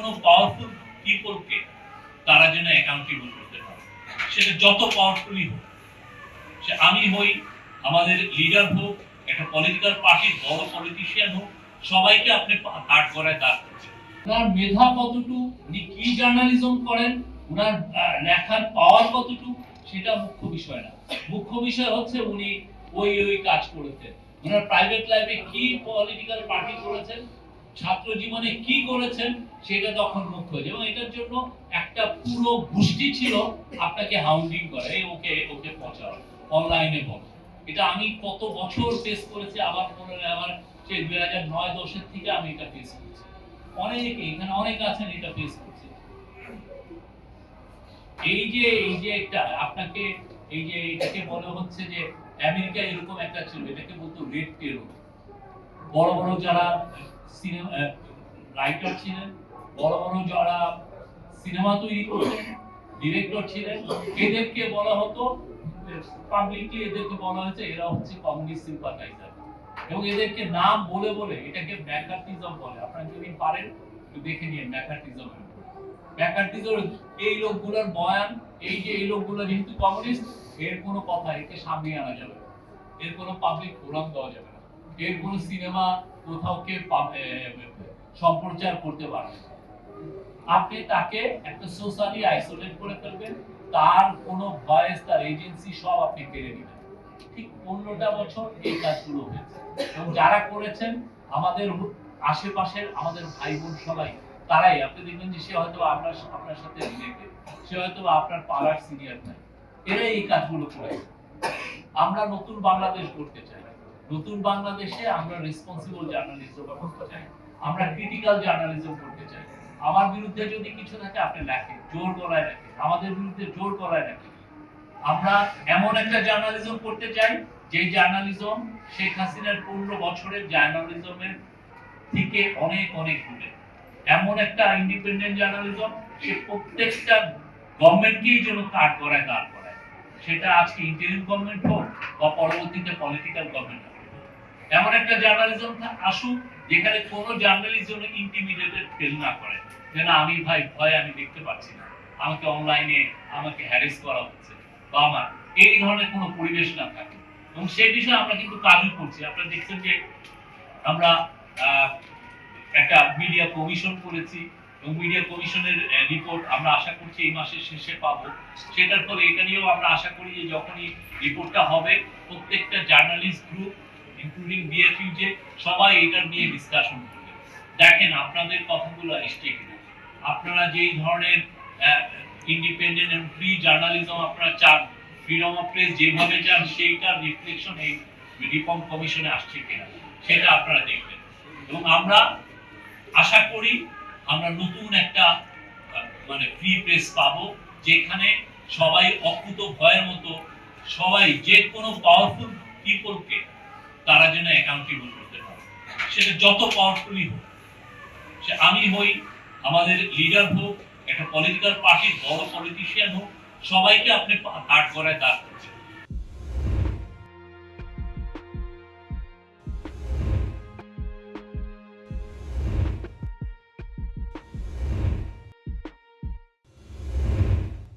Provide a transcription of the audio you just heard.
কোনো পাওয়ারফুল পিপলকে তারা যেন অ্যাকাউন্টেবল করতে পারে। সেটা যত পাওয়ারফুলই হোক। সে আমি হই, আমাদের লিডার হোক, একটা পলিটিক্যাল পার্টির বড় পলিটিশিয়ান হোক, সবাইকে আপনি কাট করায় দাঁড় করছেন ওনার মেধা কতটুকু, উনি কি জার্নালিজম করেন ওনার লেখার পাওয়ার কতটুকু, সেটা মুখ্য বিষয় না। মুখ্য বিষয় হচ্ছে উনি ওই ওই কাজ করেছেন। ওনার প্রাইভেট লাইফে কি পলিটিক্যাল পার্টি করেছেন ছাত্র জীবনে কি করেছেন সেটা তখন মুখ্য। এবং এটার জন্য একটা পুরো গোষ্ঠী ছিল আপনাকে হাউন্ডিং করে ওকে ওকে পচাও অনলাইনে বলো। এটা আমি কত বছর ফেস করেছি, আবার মনে আমার সেই দুই হাজার নয়, দশের থেকে আমি এটা ফেস করেছি। অনেকে, এখানে অনেক আছেন, এটা ফেস করছে। এই যে এই যে একটা, আপনাকে, এই যে এটাকে বলা হচ্ছে যে আমেরিকা এরকম একটা ছিল, এটাকে বলতো রেড টেরো বড় বড় যারা রাইটার ছিলেন, বড় বড় যারা সিনেমা তৈরি করতেন ডিরেক্টর ছিলেন, এদেরকে বলা হতো পাবলিকলি এদেরকে বলা হয়েছে, এরা হচ্ছে কমিউনিস্ট সিম্পাথাইজার এবং এদেরকে নাম বলে বলে এটাকে ম্যাকার্টিজম বলে। আপনারা যদি পারেন দেখে নিন ম্যাকার্টিজম ম্যাকার্টিজম এই লোকগুলোর বয়ান, এই যে এই লোকগুলো যেহেতু কমিউনিস্ট এর কোনো কথা একে সামনে আনা যাবে এর কোনো পাবলিক ফোরাম দেওয়া যাবে এর কোনো সিনেমা কোথাও কে সম্প্রচার করতে পারবে আপনি তাকে একটা সোশ্যালি আইসোলেট করে ফেলবেন, তার কোনো ভয়েস তার এজেন্সি সব আপনি কেড়ে নেবেন। ঠিক পনেরোটা বছর এই কাজগুলো হয়েছে। এবং যারা করেছেন, আমাদের আশেপাশের আমাদের ভাই বোন সবাই, তারাই। আপনি দেখবেন যে সে হয়তো আপনার আপনার সাথে রিলেটেড সে হয়তো আপনার পাড়ার সিনিয়র নাই। এরাই এই কাজগুলো করেছে। আমরা নতুন বাংলাদেশ করতে চাই। নতুন বাংলাদেশে আমরা রেসপন্সিবল জার্নালিজম করতে চাই, আমরা ক্রিটিক্যাল জার্নালিজম করতে চাই। আমার বিরুদ্ধে যদি কিছু থাকে, আপনি লেখেন, জোর গলায় লেখেন, আমাদের বিরুদ্ধে জোর গলায় লেখেন। আমরা এমন একটা জার্নালিজম করতে চাই যে জার্নালিজম শেখ হাসিনার পনেরো বছরের জার্নালিজমের থেকে অনেক অনেক দূরে। এমন একটা ইন্ডিপেন্ডেন্ট জার্নালিজম সে প্রত্যেকটা গভর্নমেন্টকেই যেন কাট করায় দাঁড় করায়। সেটা আজকে ইন্টারিম গভর্নমেন্ট হোক বা পরবর্তীতে পলিটিক্যাল গভর্নমেন্ট হোক। এমন একটা জার্নালিজম আসুক, যেখানে কোনো জার্নালিস্ট যেন ইন্টিমিডিয়েটেড ফিল না করে। যে না আমি ভাই ভয় আমি দেখতে পাচ্ছি না। আমাকে অনলাইনে আমাকে হ্যারেস করা হচ্ছে। বা আমার, এই ধরনের কোনো পরিবেশ না থাকে। এবং সেই বিষয়ে আমরা কিন্তু কাজও করছি। আপনারা দেখছেন যে আমরা একটা মিডিয়া কমিশন করেছি। এবং মিডিয়া কমিশনের রিপোর্ট আমরা আশা করছি এই মাসের শেষে পাবো। সেটার ফলে এটা নিয়েও আমরা আশা করি যে যখনই রিপোর্টটা হবে, প্রত্যেকটা জার্নালিস্ট গ্রুপ ইনক্লুডিং বিএফইউ যে সবাই এটা নিয়ে ডিসকাশন করবে। দেখেন আপনাদের কথাগুলো এসছে কিনা। আপনারা যেই ধরনের ইন্ডিপেন্ডেন্ট এন্ড ফ্রি জার্নালিজম আপনারা চান ফ্রিডম অফ প্রেস যেভাবে চান, সেইটার রিফ্লেকশন এই রিফর্ম কমিশনে আসছে কিনা, সেটা আপনারা দেখবেন। এবং আমরা আশা করি আমরা নতুন একটা মানে ফ্রি প্রেস পাবো, যেখানে সবাই অকুত ভয়ের মতো, সবাই যে কোনো পাওয়ারফুল পিপলকে তারা যেন অ্যাকাউন্টেবল করতে পারে। সেটা যত পাওয়ারফুলই হোক। সে আমি হই, আমাদের লিডার হোক, একটা পলিটিক্যাল পার্টির বড় পলিটিশিয়ান হোক, সবাইকে আপনি কাঠ করায় দাঁড়